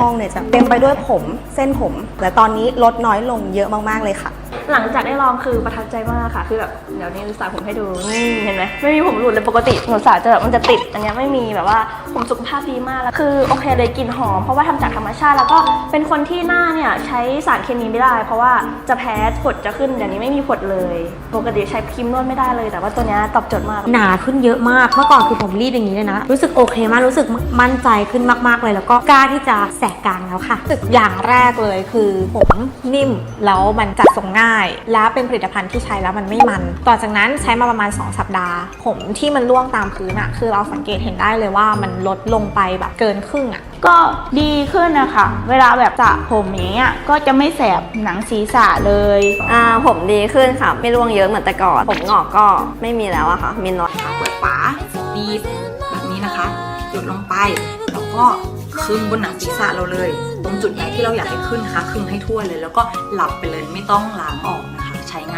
ห้องเนี่ยจะเต็มไปด้วยผมเส้นผม และตอนนี้ลดน้อยลงเยอะมากๆเลยค่ะ หลังจากได้ลองคือประทับใจมากค่ะ คือแบบเดี๋ยวนี้สาผมให้ดูนี่เห็นไหมไม่มีผมหลุดเลยปกติหนูสาจะแบบมันจะติด อันนี้ไม่มีแบบว่าผมสุขภาพดีมากแล้วคือโอเคเลยกลิ่นหอมเพราะว่าทำจากธรรมชาติ แล้วก็เป็นคนที่หน้าเนี่ยใช้สารเคมีไม่ได้ เพราะว่าจะแพ้ผดจะขึ้นเดี๋ยวนี้ไม่มีผดเลย ปกติใช้ครีมนวดไม่ได้เลย แต่ว่าตัวนี้ตอบโจทย์มากหนาขึ้นเยอะมากเมื่อก่อนคือผมรีบอย่างนี้เลยนะรู้สึกโอเคมากรู้สึกมั่นใจขึ้นมากๆเลย แล้วก็กล้าที่จะแสกกลางแล้วค่ะสึกอย่างแรกเลยคือผมนิ่มแล้วมันจัดทรงง่าย แล้วเป็นผลิตภัณฑ์ที่ใช้แล้วมันไม่มัน ต่อจากนั้นใช้มาประมาณ 2 สัปดาห์ ผมที่มันร่วงตามพื้นอะคือเราสังเกตเห็นได้เลยว่ามันลดลงไปแบบเกินครึ่งอะก็ดีขึ้นนะคะ เวลาแบบสระผมอย่างเงี้ยก็จะไม่แสบหนังศีรษะเลยอ่าผมดีขึ้นค่ะ ไม่ร่วงเยอะเหมือนแต่ก่อน ผมงอกก็ไม่มีแล้วอะค่ะ มีน้อยนะคะเปิดฝาบีบแบบนี้นะคะ หยดลงไปแล้วก็ ขึ้นบนหนังศีรษะเราเลย ตรงจุดไหนที่เราอยากให้ขึ้นคะคึงให้ทั่วเลย แล้วก็หลับไปเลยไม่ต้องล้างออกนะคะ ใช้งาน